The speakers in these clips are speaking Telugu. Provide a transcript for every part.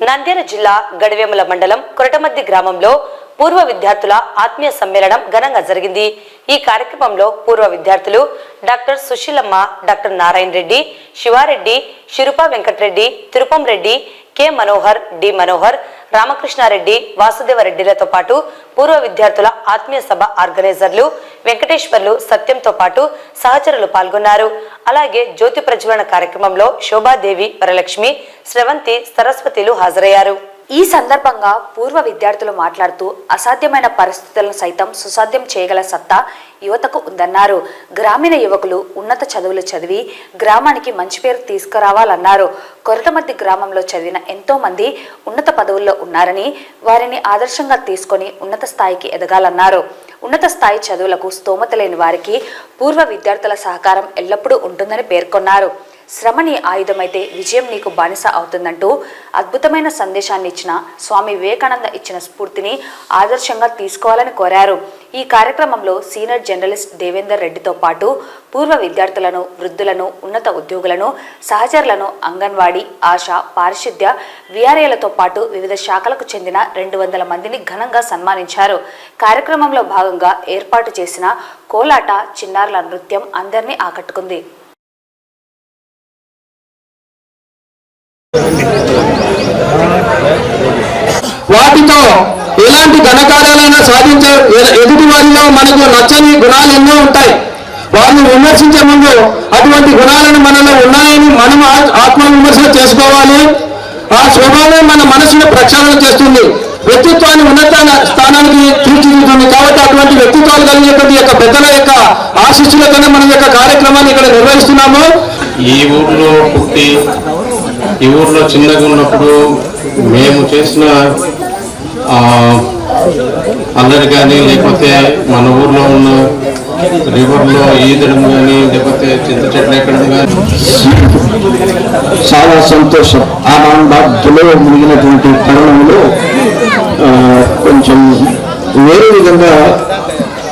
నంద్యాల జిల్లా గడివేముల మండలం కొరటమద్ది గ్రామంలో పూర్వ విద్యార్థుల ఆత్మీయ సమ్మేళనం ఘనంగా జరిగింది. ఈ కార్యక్రమంలో పూర్వ విద్యార్థులు డాక్టర్ సుశీలమ్మ డాక్టర్ నారాయణ రెడ్డి శివారెడ్డి శిరుప వెంకటరెడ్డి తిరుపం రెడ్డి కె మనోహర్ డి మనోహర్ రామకృష్ణారెడ్డి వాసుదేవరెడ్డిలతో పాటు పూర్వ విద్యార్థుల ఆత్మీయ సభ ఆర్గనైజర్లు వెంకటేశ్వర్లు సత్యంతో పాటు సహచరులు పాల్గొన్నారు. అలాగే జ్యోతి ప్రజ్వలన కార్యక్రమంలో శోభాదేవి వరలక్ష్మి స్రవంతి సరస్వతిలు హాజరయ్యారు. ఈ సందర్భంగా పూర్వ విద్యార్థులు మాట్లాడుతూ అసాధ్యమైన పరిస్థితులను సైతం సుసాధ్యం చేయగల సత్తా యువతకు ఉందన్నారు. గ్రామీణ యువకులు ఉన్నత చదువులు చదివి గ్రామానికి మంచి పేరు తీసుకురావాలన్నారు. కొరటమద్ది గ్రామంలో చదివిన ఎంతో మంది ఉన్నత పదవుల్లో ఉన్నారని వారిని ఆదర్శంగా తీసుకొని ఉన్నత స్థాయికి ఎదగాలన్నారు. ఉన్నత స్థాయి చదువులకు స్తోమత లేని వారికి పూర్వ విద్యార్థుల సహకారం ఎల్లప్పుడూ ఉంటుందని పేర్కొన్నారు. శ్రమని ఆయుధమైతే విజయం నీకు బానిస అవుతుందంటూ అద్భుతమైన సందేశాన్ని ఇచ్చిన స్వామి వివేకానంద ఇచ్చిన స్ఫూర్తిని ఆదర్శంగా తీసుకోవాలని కోరారు. ఈ కార్యక్రమంలో సీనియర్ జర్నలిస్ట్ దేవేందర్ రెడ్డితో పాటు పూర్వ విద్యార్థులను వృద్ధులను ఉన్నత ఉద్యోగులను సహచరులను అంగన్వాడీ ఆశ పారిశుద్ధ్య విఆర్ఏలతో పాటు వివిధ శాఖలకు చెందిన రెండు వందల మందిని ఘనంగా సన్మానించారు. కార్యక్రమంలో భాగంగా ఏర్పాటు చేసిన కోలాట చిన్నారుల నృత్యం అందరినీ ఆకట్టుకుంది. వాటితో ఎలాంటి ఘనకార్యాలైనా సాధించ ఎదుటి వారిలో మనకు నచ్చని గుణాలు ఎన్నో ఉంటాయి. వారిని విమర్శించే ముందు అటువంటి గుణాలను మనలో ఉన్నాయని మనం ఆ- ఆత్మ విమర్శ చేసుకోవాలి. ఆ స్వభావం మన మనసును ప్రక్షాళన చేస్తుంది. వ్యక్తిత్వాన్ని ఉన్నత స్థానానికి తీర్చిదిద్దుతుంది. కాబట్టి అటువంటి వ్యక్తిత్వాలు కలిగినటువంటి యొక్క పెద్దల యొక్క ఆశిస్సులతోనే మన యొక్క కార్యక్రమాన్ని ఇక్కడ నిర్వహిస్తున్నాము. ఈ ఊర్లో పుట్టి ఈ ఊర్లో చిన్నగా ఉన్నప్పుడు మేము చేసిన అల్లరి కానీ లేకపోతే మన ఊర్లో ఉన్న రివర్లో ఈదడం కానీ లేకపోతే చింత చెట్లు ఎక్కడం కానీ చాలా సంతోషం. ఆనందార్థులో మునిగినటువంటి తరుణంలో కొంచెం వేరే విధంగా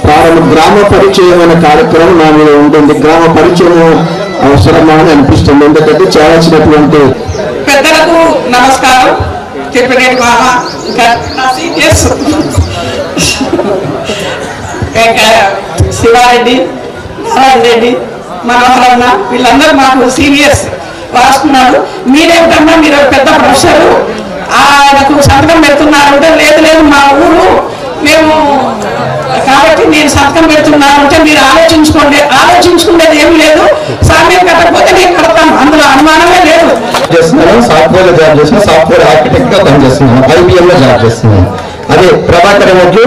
ప్రారంభ గ్రామ పరిచయం అనే కార్యక్రమం నా మీద ఉంటుంది. గ్రామ పరిచయం అవసరమా అని అనిపిస్తుంది. ఎందుకంటే చేయాల్సినటువంటి పెద్దలకు నమస్కారం. శివారెడ్డి నారాయణ రెడ్డి మనోహరన్న వీళ్ళందరూ మాకు సీనియర్స్ రాస్తున్నారు. మీరేమిటన్నా మీరు పెద్ద ప్రొఫెసర్. ఆయనకు సంతకం పెడుతున్నారంటే లేదు లేదు మా ఊరు మేము కాబట్టి నేను సంతకం పెడుతున్నాను అంటే మీరు ఆలోచించుకోండి. ఆలోచించుకునేది ఏమీ లేదు. సామ్యం కట్టకపోతే నేను కడతాను. అందులో అనుమానమే లేదు. చేస్తున్నాను సాఫ్ట్వేర్లో జాబ్ చేస్తున్నాను సాఫ్ట్వేర్ ఆర్కిటెక్ట్గా పనిచేస్తున్నాను ఐబిఎం లో జాబ్ చేస్తున్నాను అదే ప్రభాకర్ రెడ్డి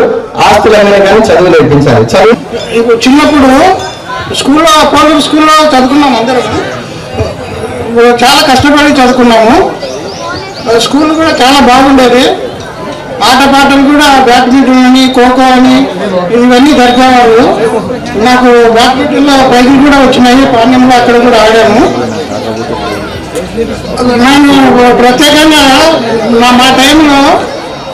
ఆస్తులైనా కానీ చదువు నేర్పించాలి. చదువు ఇప్పుడు చిన్నప్పుడు స్కూల్లో పౌరుల స్కూల్లో చదువుకున్నాం అందరం. చాలా కష్టపడి చదువుకున్నాము. స్కూల్ కూడా చాలా బాగుండేది. పాటలు కూడా బ్యాడ్మింటన్ అని ఖోఖో అని ఇవన్నీ జరిపేవాళ్ళు నాకు బ్యాడ్మింటన్లో ప్రైజులు కూడా వచ్చినాయి పాండ్యంలో అక్కడ కూడా ఆడాము నేను ప్రత్యేకంగా నా మా టైంలో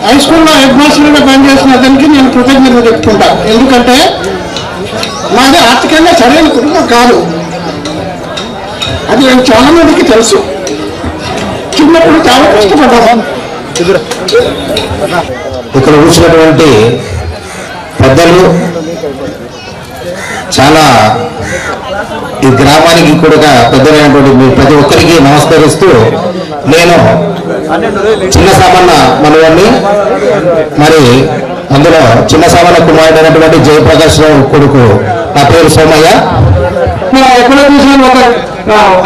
హై స్కూల్లో హెడ్ మాస్టర్గా పనిచేసిన అతనికి నేను కృతజ్ఞతలు చెప్పుకుంటా. ఎందుకంటే మాది ఆర్థికంగా సరైన కుటుంబం కాదు. అది చాలా మందికి తెలుసు. చిన్నప్పుడు చాలా కష్టపడ్డాము. ఇక్కడ కూర్చున్నటువంటి పెద్దలు చాలా ఈ గ్రామానికి కూడా పెద్దలైనటువంటి మీ ప్రతి ఒక్కరికి నమస్కరిస్తూ నేను చిన్న సామాన్య మనవాడిని. మరి అందులో చిన్న సామాన్య కుమారుడు అయినటువంటి జయప్రకాష్ రావు కొడుకు నా పేరు సోమయ్య. ఎక్కడ చూసిన ఒక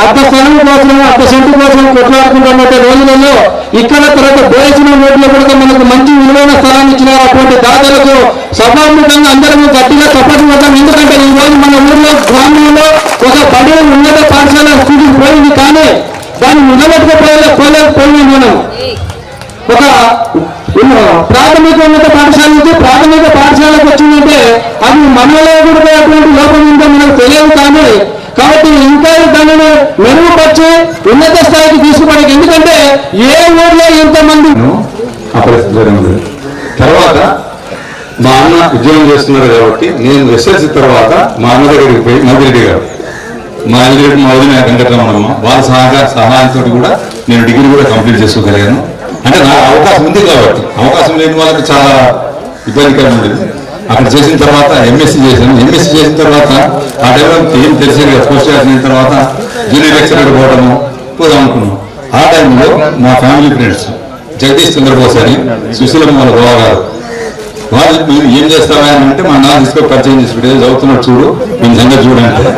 అర్ధ స్థలం కోసం అర్ధ సెంటు కోసం కొట్లాడుకుంటున్న రోజులలో ఇక్కడ తర్వాత బోయసిన రోడ్లో కూడా మనకు మంచి విలువైన స్థలాన్ని ఇచ్చిన అటువంటి దాతలకు సభాముఖంగా అందరం గట్టిగా సపోర్ట్ ఇవ్వడం ఎందుకంటే ఈ రోజు మన ఊర్లో గ్రామంలో ఒక బడి ఉన్నత పాఠశాల స్థితికి పోయింది కానీ దాన్ని నిలబెట్టుకోలేదు పోలేకపోయింది మనం. ఒక ప్రాథమిక ఉన్నత పాఠశాల నుంచి ప్రాథమిక పాఠశాలకు వచ్చిందంటే అది మనలో కూడా అటువంటి లోపం ఉందో మనకు తెలియదు కానీ కాబట్టి ఇంకా దానిని మెరుగుపరిచి ఉన్నత స్థాయికి తీసుకుపోవడానికి ఎందుకంటే ఏ ఊర్లో ఎంతమంది జరిగింది తర్వాత మా అన్న ఉద్యోగం చేస్తున్నారు కాబట్టి నేను ఎస్ఎల్సి తర్వాత మా అన్న దగ్గరికి పోయి మధురెడ్డి గారు. మా మధురెడ్డి మా వదిన వెంకటరమణమ్మ వాళ్ళ సహకార సహాయంతో కూడా నేను డిగ్రీ కూడా కంప్లీట్ చేసుకోగలిగాను. అంటే నాకు అవకాశం ఉంది కాబట్టి అవకాశం లేని వాళ్ళకి చాలా ఇబ్బందికరంగా ఉండేది అక్కడ చేసిన తర్వాత ఎంఎస్సీ చేశాను. ఎంఎస్సీ చేసిన తర్వాత ఆ టైంలో ఏం తెలిసేది పోస్ట్ చేసిన తర్వాత జూనియర్ లెక్చరర్ పోవడము పోదాం అనుకున్నాం. ఆ టైంలో మా ఫ్యామిలీ ఫ్రెండ్స్ జగదీష్ చంద్రబోస్ అని సుశీలమ్మ వాళ్ళ గోవా గారు. వాళ్ళు మీరు ఏం చేస్తావా అని అంటే మా నాన్న తీసుకొని పరిచయం చేసుకుంటే చదువుతున్నాడు చూడు మీ సంగతి చూడండి.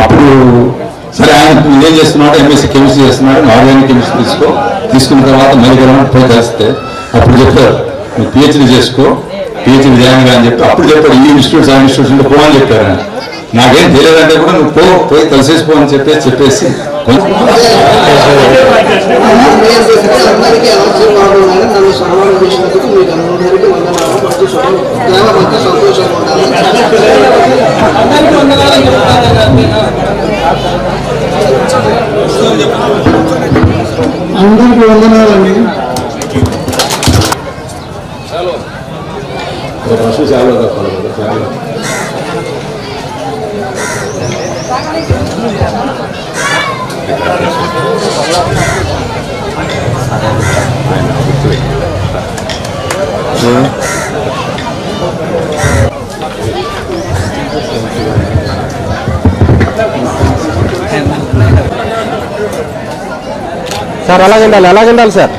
అప్పుడు సరే ఆయన నువ్వు ఏం చేస్తున్నాడు? ఎంఎస్సీ కెమిస్ట్రీ చేస్తున్నాడు. ఆర్గానిక్ కెమిస్ట్రీ తీసుకో. తీసుకున్న తర్వాత మెడికల్ పోయి కలిస్తే అప్పుడు చెప్పారు నువ్వు పిహెచ్డీ చేసుకో. పిహెచ్డీ చేయాలి అని చెప్పి అప్పుడు చెప్పాడు ఈ ఇన్స్టిట్యూట్స్ ఆ ఇన్స్టిట్యూషన్లో పో అని చెప్పారు ఆయన. నాకేం తెలియదంటే కూడా నువ్వు పో పోయి కలిసేసి పో అని చెప్పేసి చెప్పేసి అందరికీ వందనాలండి ఉండాలి నన్ను సన్మానం చేసినందుకు మీకు అందరికీ వందనాలు ప్రతి గ్రామం అంతా సంతోషంగా ఉండాలి అందరికీ వందనాలండి సార్ అలాగే ఉండాలి అలాగే ఉండాలి సార్